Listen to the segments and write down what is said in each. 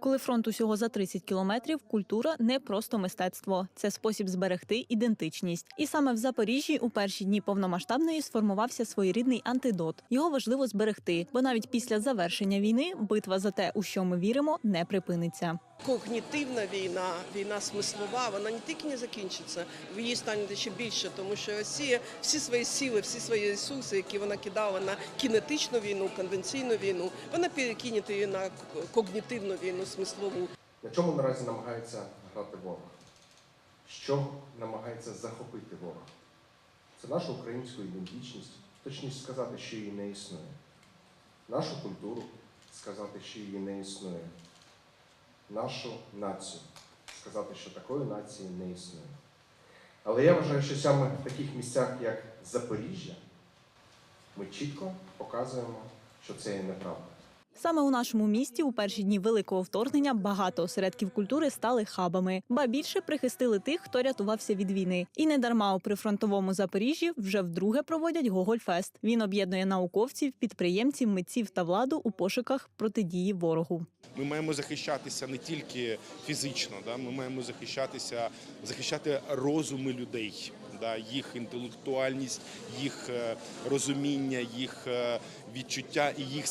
Коли фронт усього за 30 кілометрів, культура не просто мистецтво, це спосіб зберегти ідентичність. І саме в Запоріжжі у перші дні повномасштабної сформувався своєрідний антидот. Його важливо зберегти, бо навіть після завершення війни битва за те, у що ми віримо, не припиниться. Когнітивна війна, війна смислова, вона не тільки не закінчиться, в її стане ще більше, тому що Росія всі свої сили, всі свої ресурси, які вона кидала на кінетичну війну, конвенційну війну, вона перекине її на когнітивну війну, смислову. На чому наразі намагається грати ворог? Що намагається захопити ворог? Це нашу українську ідентичність, точніше сказати, що її не існує. Нашу культуру сказати, що її не існує. Нашу націю сказати, що такої нації не існує. Але я вважаю, що саме в таких місцях, як Запоріжжя, ми чітко показуємо, що це є неправда. Саме у нашому місті у перші дні великого вторгнення багато осередків культури стали хабами, ба більше прихистили тих, хто рятувався від війни. І не дарма у прифронтовому Запоріжжі вже вдруге проводять Гогольфест. Він об'єднує науковців, підприємців, митців та владу у пошуках протидії ворогу. Ми маємо захищатися не тільки фізично, да? ми маємо захищатися, захищати розуми людей, да? їх інтелектуальність, їх е, розуміння, їх е, відчуття і їх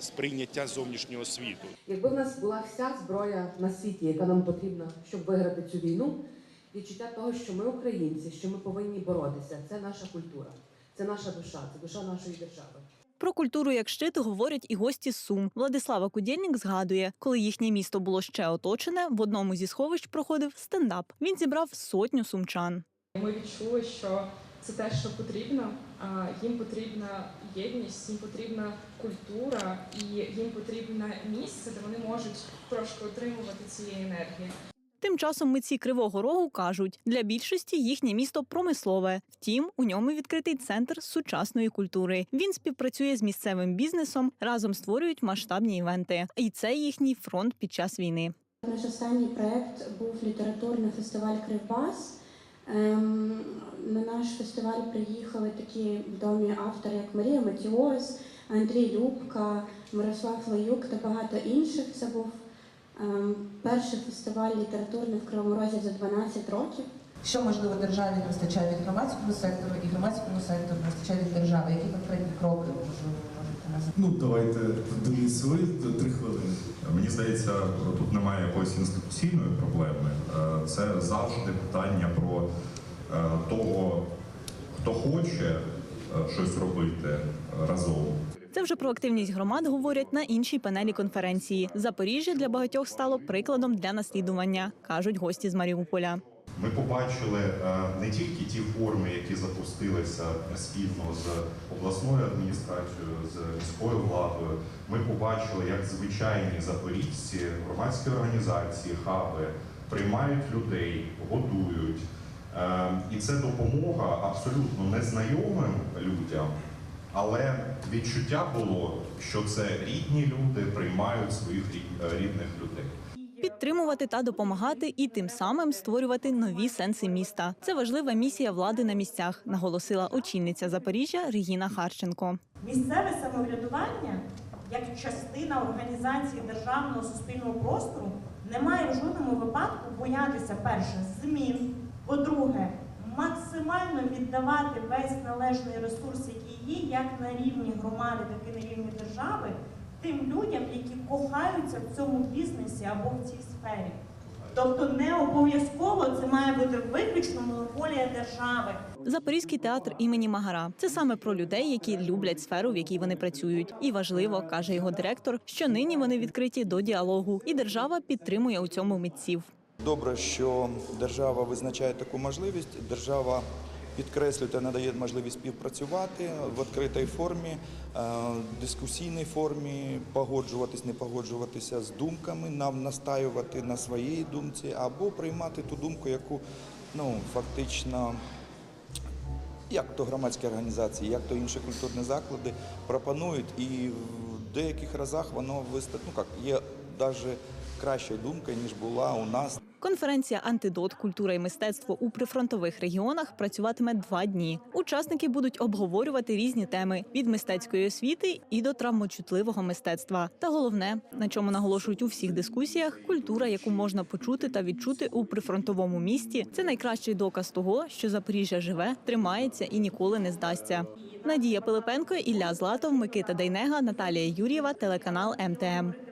сприйняття зовнішнього світу. Якби в нас була вся зброя на світі, яка нам потрібна, щоб виграти цю війну, відчуття того, що ми українці, що ми повинні боротися, це наша культура, це наша душа, це душа нашої держави. Про культуру як щит говорять і гості з Сум. Владислава Кудєльник згадує, коли їхнє місто було ще оточене, в одному зі сховищ проходив стендап. Він зібрав сотню сумчан. Ми відчули, що це те, що потрібно. Їм потрібна єдність, їм потрібна культура і їм потрібне місце, де вони можуть трошки отримувати цієї енергії. Тим часом митці Кривого Рогу кажуть, для більшості їхнє місто промислове. Втім, у ньому відкритий центр сучасної культури. Він співпрацює з місцевим бізнесом, разом створюють масштабні івенти. І це їхній фронт під час війни. Наш останній проект був літературний фестиваль Кривбас. Ем, на наш фестиваль приїхали такі відомі автори, як Марія Матіос, Андрій Любка, Мирослав Лаюк та багато інших. Це був ем, перший фестиваль літературний в Кривому Розі за 12 років. Що можливо державі не вистачає від громадського сектору і громадському сектору не вистачає від держави? Які конкретні кроки можливо можете назвати? Ну, давайте Денис, ви три хвилини. Мені здається, тут немає якоїсь інституційної проблеми. Це завжди питання про е, того, хто хоче е, щось робити разом. Це вже про активність громад говорять на іншій панелі конференції. Запоріжжя для багатьох стало прикладом для наслідування, кажуть гості з Маріуполя. Ми побачили е, не тільки ті форми, які запустилися спільно з обласною адміністрацією, з міською владою. Ми побачили, як звичайні запоріжці, громадські організації, хаби приймають людей, годують. Е, І це допомога абсолютно незнайомим людям, але відчуття було, що це рідні люди приймають своїх е, рідних людей. Підтримувати та допомагати і тим самим створювати нові сенси міста. Це важлива місія влади на місцях, наголосила очільниця Запоріжжя Регіна Харченко. Місцеве самоврядування як частина організації державного суспільного простору не має в жодному випадку боятися перше змін. По-друге, максимально віддавати весь належний ресурс, який є, як на рівні громади, так і на рівні держави, тим людям, які кохаються в цьому бізнесі або в цій сфері. Тобто не обов'язково це має бути виключно монополія держави. Запорізький театр імені Магара це саме про людей, які люблять сферу, в якій вони працюють. І важливо, каже його директор, що нині вони відкриті до діалогу, і держава підтримує у цьому митців. Добре, що держава визначає таку можливість. Держава підкреслює та надає можливість співпрацювати в відкритій формі, е, дискусійній формі, погоджуватись, не погоджуватися з думками, нам настаювати на своїй думці або приймати ту думку, яку ну фактично. Як то громадські організації, як то інші культурні заклади пропонують, і в деяких разах воно виста... ну, як, є навіть краща думка, ніж була у нас. Конференція Антидот, культура і мистецтво у прифронтових регіонах працюватиме два дні. Учасники будуть обговорювати різні теми від мистецької освіти і до травмочутливого мистецтва. Та головне, на чому наголошують у всіх дискусіях, культура, яку можна почути та відчути у прифронтовому місті, це найкращий доказ того, що Запоріжжя живе, тримається і ніколи не здасться. Надія Пилипенко, Ілля Златов, Микита Дейнега, Наталія Юр'єва, телеканал МТМ.